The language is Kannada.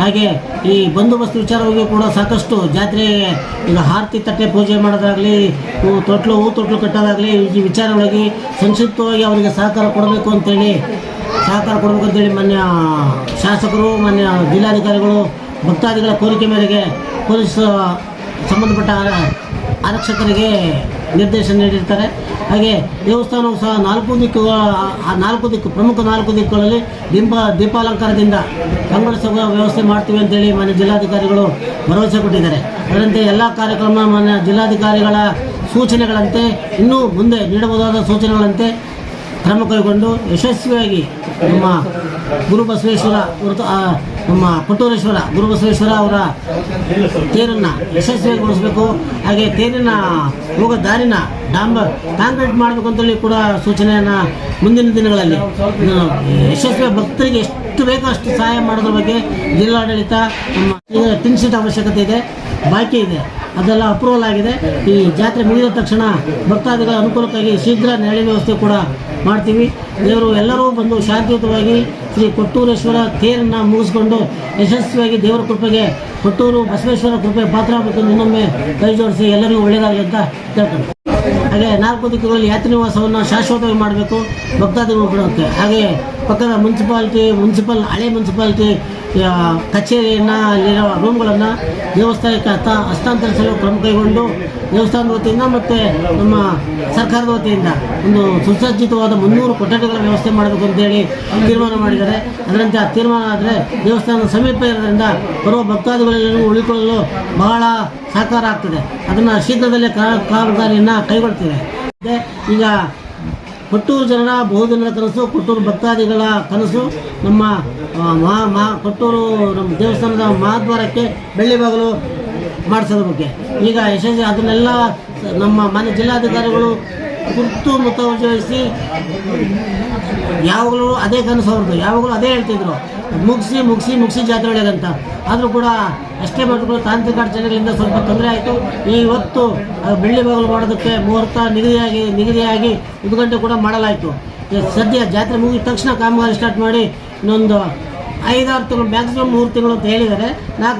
ಹಾಗೆ ಈ ಬಂದೋಬಸ್ತ್ ವಿಚಾರವಾಗಿ ಕೂಡ ಸಾಕಷ್ಟು ಜಾತ್ರೆ, ಈಗ ಆರತಿ ತಟ್ಟೆ ಪೂಜೆ ಮಾಡೋದಾಗಲಿ ತೊಟ್ಲು, ಹೂ ತೊಟ್ಲು ಕಟ್ಟೋದಾಗಲಿ ಈ ವಿಚಾರವಾಗಿ ಸಂಕ್ಷಿಪ್ತವಾಗಿ ಅವರಿಗೆ ಸಹಕಾರ ಕೊಡಬೇಕು ಅಂತೇಳಿ, ಸಹಕಾರ ಕೊಡಬೇಕು ಅಂತೇಳಿ ಮಾನ್ಯ ಶಾಸಕರು, ಮಾನ್ಯ ಜಿಲ್ಲಾಧಿಕಾರಿಗಳು, ಭಕ್ತಾದಿಗಳ ಕೋರಿಕೆ ಮೇರೆಗೆ ಪೊಲೀಸ್ ಸಂಬಂಧಪಟ್ಟ ಆರ- ಆರಕ್ಷಕರಿಗೆ ನಿರ್ದೇಶನ ನೀಡಿರ್ತಾರೆ. ಹಾಗೆ ದೇವಸ್ಥಾನವು ಸಹ ನಾಲ್ಕು ದಿಕ್ಕು ನಾಲ್ಕು ದಿಕ್ಕು, ಪ್ರಮುಖ ನಾಲ್ಕು ದಿಕ್ಕುಗಳಲ್ಲಿ ದೀಪ, ದೀಪಾಲಂಕಾರದಿಂದ ಕಂಗೊಳಿಸುವ ವ್ಯವಸ್ಥೆ ಮಾಡ್ತೀವಿ ಅಂತೇಳಿ ಮಾನ್ಯ ಜಿಲ್ಲಾಧಿಕಾರಿಗಳು ಭರವಸೆ ಕೊಟ್ಟಿದ್ದಾರೆ. ಅದರಂತೆ ಎಲ್ಲ ಕಾರ್ಯಕ್ರಮ ಮಾನ್ಯ ಜಿಲ್ಲಾಧಿಕಾರಿಗಳ ಸೂಚನೆಗಳಂತೆ, ಇನ್ನೂ ಮುಂದೆ ನೀಡಬಹುದಾದ ಸೂಚನೆಗಳಂತೆ ಕ್ರಮ ಕೈಗೊಂಡು ಯಶಸ್ವಿಯಾಗಿ ನಮ್ಮ ಗುರು ಬಸವೇಶ್ವರ ಹೊರತು ನಮ್ಮ ಪುಟ್ಟೂರೇಶ್ವರ ಗುರು ಬಸವೇಶ್ವರ ಅವರ ತೇರನ್ನು ಯಶಸ್ವಿಗೊಳಿಸಬೇಕು ಹಾಗೆ ತೇರಿನ ಹೋಗೋ ದಾರಿನ ಡಾಂಬರ್ ಕಾಂಕ್ರೀಟ್ ಮಾಡಬೇಕು ಅಂತೇಳಿ ಕೂಡ ಸೂಚನೆಯನ್ನು ಮುಂದಿನ ದಿನಗಳಲ್ಲಿ ಯಶಸ್ವಿ ಭಕ್ತರಿಗೆ ಎಷ್ಟು ಬೇಕೋ ಅಷ್ಟು ಸಹಾಯ ಮಾಡೋದ್ರ ಬಗ್ಗೆ ಜಿಲ್ಲಾಡಳಿತ ನಮ್ಮ ಟಿನ್ ಶೀಟ್ ಅವಶ್ಯಕತೆ ಇದೆ, ಬಾಕಿ ಇದೆ. ಅದೆಲ್ಲ ಅಪ್ರೂವಲ್ ಆಗಿದೆ. ಈ ಜಾತ್ರೆ ಮುಗಿದ ತಕ್ಷಣ ಭಕ್ತಾದಿಗಳ ಅನುಕೂಲಕ್ಕಾಗಿ ಶೀಘ್ರ ನೆರಳಿ ವ್ಯವಸ್ಥೆ ಕೂಡ ಮಾಡ್ತೀವಿ. ದೇವರು ಎಲ್ಲರೂ ಬಂದು ಶಾಂತಿಯುತವಾಗಿ ಶ್ರೀ ಕೊಟ್ಟೂರೇಶ್ವರ ತೇರನ್ನು ಮುಗಿಸ್ಕೊಂಡು ಯಶಸ್ವಿಯಾಗಿ ದೇವರ ಕೃಪೆಗೆ ಕೊಟ್ಟೂರು ಬಸವೇಶ್ವರ ಕೃಪೆ ಪಾತ್ರ ಮತ್ತು ಇನ್ನೊಮ್ಮೆ ಕೈ ಜೋಡಿಸಿ ಎಲ್ಲರಿಗೂ ಒಳ್ಳೆಯದಾಗಲಿ ಅಂತ ಹೇಳ್ಕೊಂಡು ಹಾಗೆ ನಾಲ್ಕು ದಿಕ್ಕುಗಳಲ್ಲಿ ಯಾತ್ರಿ ನಿವಾಸವನ್ನು ಶಾಶ್ವತವಾಗಿ ಮಾಡಬೇಕು ಭಕ್ತಾದಿಗಳು ಬಿಡೋಕ್ಕೆ ಹಾಗೆ ಪಕ್ಕದ ಮುನ್ಸಿಪಾಲ್ಟಿ ಮುನ್ಸಿಪಲ್ ಹಳೆ ಮುನ್ಸಿಪಾಲ್ಟಿ ಕಚೇರಿಯನ್ನು, ಅಲ್ಲಿರೋ ರೂಮ್ಗಳನ್ನು ದೇವಸ್ಥಾನಕ್ಕೆ ಹಸ್ತ ಹಸ್ತಾಂತರಿಸಲು ಕ್ರಮ ಕೈಗೊಂಡು ದೇವಸ್ಥಾನದ ವತಿಯಿಂದ ಮತ್ತು ನಮ್ಮ ಸರ್ಕಾರದ ವತಿಯಿಂದ ಒಂದು ಸುಸಜ್ಜಿತವಾದ ಮುನ್ನೂರು ಕೊಠಡಿಗಳ ವ್ಯವಸ್ಥೆ ಮಾಡಬೇಕು ಅಂತೇಳಿ ತೀರ್ಮಾನ ಮಾಡಿದ್ದಾರೆ. ಅದರಂತೆ ಆ ತೀರ್ಮಾನ ಆದರೆ ದೇವಸ್ಥಾನದ ಸಮೀಪ ಇರೋದ್ರಿಂದ ಬರುವ ಭಕ್ತಾದಿಗಳೆಲ್ಲರೂ ಉಳಿಕೊಳ್ಳಲು ಬಹಳ ಸಹಕಾರ ಆಗ್ತದೆ. ಅದನ್ನು ಶೀಘ್ರದಲ್ಲೇ ಕಾಮಗಾರಿಯನ್ನು ಕೈಗೊಳ್ತೇವೆ. ಈಗ ಕೊಟ್ಟೂರು ಜನರ ಬಹುದಿನದ ಕನಸು, ಕೊಟ್ಟೂರು ಭಕ್ತಾದಿಗಳ ಕನಸು, ನಮ್ಮ ಮಹಾ ಮಹಾ, ಕೊಟ್ಟೂರು ನಮ್ಮ ದೇವಸ್ಥಾನದ ಮಹಾದ್ವಾರಕ್ಕೆ ಬೆಳ್ಳಿ ಬಾಗಿಲು ಮಾಡಿಸೋದ್ರ ಬಗ್ಗೆ. ಈಗ ಯಶಸ್ವಿ ಅದನ್ನೆಲ್ಲ ನಮ್ಮ ಮಾನ್ಯ ಜಿಲ್ಲಾಧಿಕಾರಿಗಳು ಕುರ್ತು ಮುತುವರ್ಜಿ ವಹಿಸಿ ಯಾವಾಗಲೂ ಅದೇ ಕನಸು ಅವ್ರದ್ದು. ಯಾವಾಗಲೂ ಅದೇ ಹೇಳ್ತಿದ್ರು. ಮುಗಿಸಿ ಮುಗಿಸಿ ಮುಗಿಸಿ ಜಾತ್ರೆ ಒಳ್ಳೆಯದಂತ ಆದರೂ ಕೂಡ ಅಷ್ಟೇ ಮಾಡಿಕೊಂಡು ತಾಂತ್ರಿಕ ಅಡಚಣೆಗಳಿಂದ ಸ್ವಲ್ಪ ತೊಂದರೆ ಆಯಿತು. ಇವತ್ತು ಬೆಳ್ಳಿ ಬಾಗಿಲು ಮಾಡೋದಕ್ಕೆ ಮುಹೂರ್ತ ನಿಗದಿಯಾಗಿ ನಿಗದಿಯಾಗಿ ಗಂಟೆ ಕೂಡ ಮಾಡಲಾಯಿತು. ಸದ್ಯ ಜಾತ್ರೆ ಮುಗಿದ ತಕ್ಷಣ ಕಾಮಗಾರಿ ಸ್ಟಾರ್ಟ್ ಮಾಡಿ ಇನ್ನೊಂದು ಐದಾರು ತಿಂಗಳು ಮ್ಯಾಕ್ಸಿಮಮ್ ಮೂರು ತಿಂಗಳು ಅಂತ ಹೇಳಿದ್ದಾರೆ. ನಾಲ್ಕು